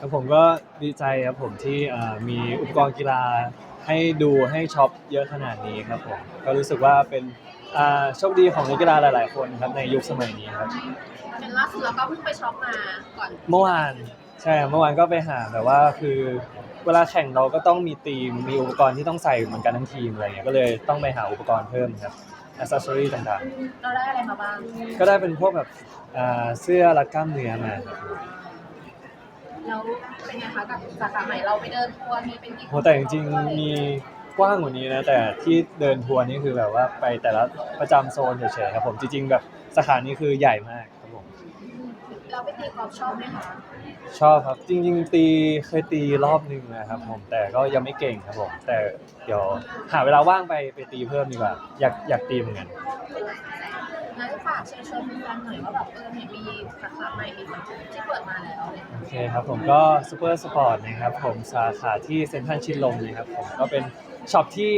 ครับผมก็ดีใจครับผมที่อ่ามีอุปกรณ์กีฬาให้ดูให้ช็อปเยอะขนาดนี้ครับผมก็รู้สึกว่าเป็นอ่าโชคดีของนักกีฬาหลาย ๆ คนครับในยุคสมัยนี้ครับเป็นล่าสุดเราก็เพิ่งไปช็อปมาก่อนเมื่อวานใช่ครับเมื่อวานก็ไปหาแบบว่าคือเวลาแข่งเราก็ต้องมีทีมมีอุปกรณ์ที่ต้องใส่เหมือนกันทั้งทีมอะไรเงี้ยก็เลยต้องไปหาอุปกรณ์เพิ่มครับอ c เซอรี่ต่างเราได้อะไรมาบ้างๆ ก็ได้เป็นพวกแบบอ่าเสื้อรัดกล้ามเนื้อมาครับ แล้วเป็นไงคะกับสาขาใหม่เราไปเดินทัวร์มีเป็นกี่โหแต่จริงๆมีกว้างกว่านี้นะแต่ที่เดินทัวร์นี่คือแบบว่าไปแต่ละประจำโซนเฉยๆครับผมจริงๆแบบสาขานี้คือใหญ่มากครับผมเราไปตีกอล์ฟชอบไหมคะชอบครับจริง ๆ ตีเคยตีรอบหนึงนะครับผมแต่ก็ยังไม่เก่งครับผมแต่เดี๋ยวหาเวลาว่างไปไปตีเพิ่มดีกว่าอยากอยากตีเหมือนกันงั้นฝากเชิญชวนแฟนๆหน่อยว่าแบบเออเนี่ยมีสาขาใหม่มีที่เปิดมาแล้วโอเคครับผมก็ซูเปอร์สปอร์ตนะครับผมสาขาที่เซ็นทรัลชิดลมนะครับผมก็เป็นช็อปที่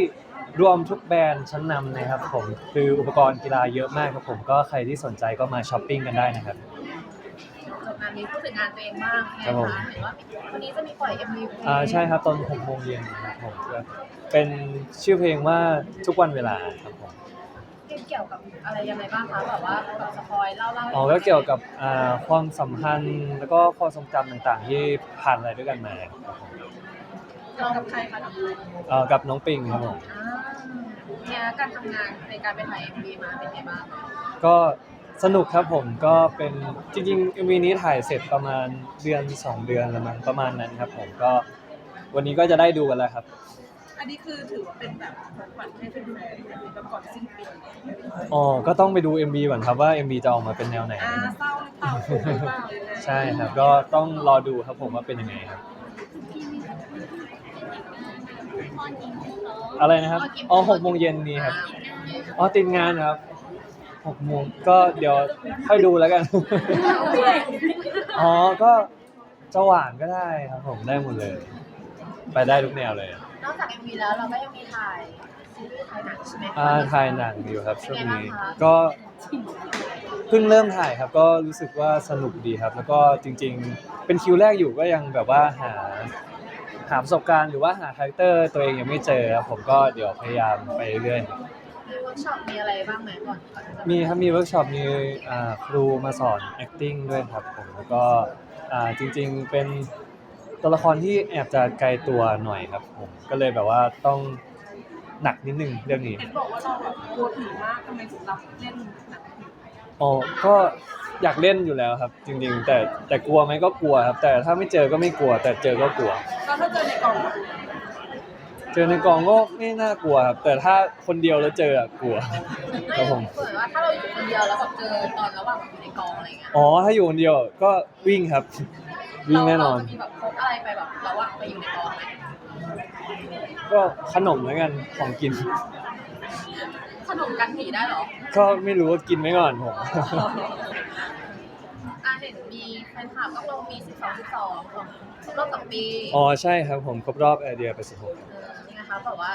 รวมทุกแบรนด์ชั้นนำนะครับผมคืออุปกรณ์กีฬาเยอะมากครับผมก็ใครที่สนใจก็มาช้อปปิ้งกันได้นะครับ จบงานนี้พูดถึงงานตัวเองบ้างไงครับผม คะเห็นว่าวันนี้จะมีปล่อย MV เพลงอ่าใช่ครับตอน6โมงเย็นครับผมก็เป็นชื่อเพลงว่าทุกวันเวลาครับผม เกี่ยวกับอะไรยังไงบ้างคะแบบว่าแบบสปอยเล่าเล่าอ๋อก็เกี่ยวกับอ่าความสัมพันธ์แล้วก็ความทรงจำต่างๆ ที่ผ่านอะไรด้วยกันมาครับผมเรากับใครคะกับใครเอ่อกับน้องปิงครับผม อ่าเนี่ยการทำงานในการไปถ่าย MV มาเป็นไงบ้างก็สนุกครับผมก็เป็นจริงๆ MV นี้ถ่ายเสร็จประมาณเดือน 2 เดือนแล้วมั้งประมาณนั้นครับผมก็วันนี้ก็จะได้ดูกันแล้วครับ อันนี้คือถือว่าเป็นแบบของขวัญให้แฟนๆแบบก่อนสิ้นปีอ๋อ ก็ต้องไปดู MV ก่อนครับว่า MV จะออกมาเป็นแนวไหน อ่าเศร้าหรือเปล่าถูกหรือเปล่ายังไงใช่ครับ ก็ต้องรอดูครับผมว่าเป็นยังไงครับ อะไรนะครับ อ๋อหกโมงเย็นนี้ครับ อ๋อติดงานครับหกโมงก็เดี๋ยวค่อยดูแล้วกัน อ๋อ ก็จะหวานก็ได้ครับผมได้หมดเลย ไปได้ทุกแนวเลยนอกจาก MV แล้วเราก็ยังมีถ่ายซีรีส์ถ่ายหนังใช่ไหมคะอ่าถ่ายหนังอยู่ครับช่วงนี้เป็นไงบ้างคะก็เพิ่งเริ่มถ่ายครับก็รู้สึกว่าสนุกดีครับ แล้วก็จริง ๆ เป็นคิวแรกอยู่ก็ยังแบบว่าหาหาประสบการณ์หรือว่าหาคาแรคเตอร์ตัวเองยังไม่เจอครับผมก็เดี๋ยวพยายามไปเรื่อยๆครับมีเวิร์กช็อปมีอะไรบ้างไหมก่อนก่อนที่จะมีครับมีเวิร์กช็อปมีอ่าครูมาสอน acting ด้วยครับผมแล้วก็อ่าจริงๆเป็น ตัวละครที่แอบจะไกลตัวหน่อยครับผมก็เลยแบบว่าต้องหนักนิดนึงเรื่องนี้เห็นบอกว่าเราแบบกลัวผีมากทำไมถึงรับเล่นหนังผีอ๋อก็อยากเล่นอยู่แล้วครับ จริง ๆ แต่แต่กลัวไหมก็กลัวครับ แต่ถ้าไม่เจอก็ไม่กลัว แต่เจอก็กลัว แล้วถ้าเจอในกองอะเจอในกองก็ไม่น่ากลัวครับแต่ถ้าคนเดียวแล้วเจออะกลัวไม่ครับผม เปิดว่าถ้าเราอยู่คนเดียวแล้วแบบเจอตอนระหว่างแบบอยู่ในกองอะไรเงี้ย อ๋อ ถ้าอยู่คนเดียวก็วิ่งครับ วิ่งแน่นอน เราจะมีแบบพกอะไรไปแบบระหว่างไปอยู่ในกองไหมก็ขนมแล้วกันของกิน ขนมกันผีได้เหรอ ก็ไม่รู้ว่ากินไหมก่อนผม อ่าเห็นมีแฟนคลับก็ลงมี 12 12ของรอบต่อปีอ๋อใช่ครับผมครบรอบไอเดียไปสิบหก เออนี่นะคะแบบว่า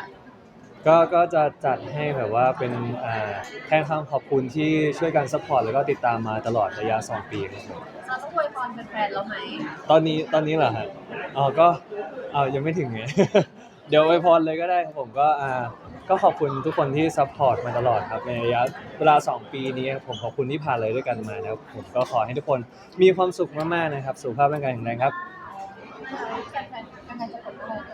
ก็ก็จะจัดให้แบบว่าเป็นอ่าแทนคำขอบคุณที่ช่วยกันซัพพอร์ตแล้วก็ติดตามมาตลอดระยะ 2 ปีครับผมเราต้องอวยพรแฟนๆเราไหมตอนนี้ตอนนี้เหรอฮะอ๋อก็เอายังไม่ถึงไง เดี๋ยวไวยพรเลยก็ได้ครับผมก็อ่าก็ขอบคุณทุกคนที่ซัพพอร์ตมาตลอดครับในระยะเวลา 2 ปีนี้ครับผมขอบคุณที่ผ่านเลยด้วยกันมานะครับผมก็ขอให้ทุกคนมีความสุขมากๆนะครับสุขภาพร่างกายแข็งแรงครับ แฟ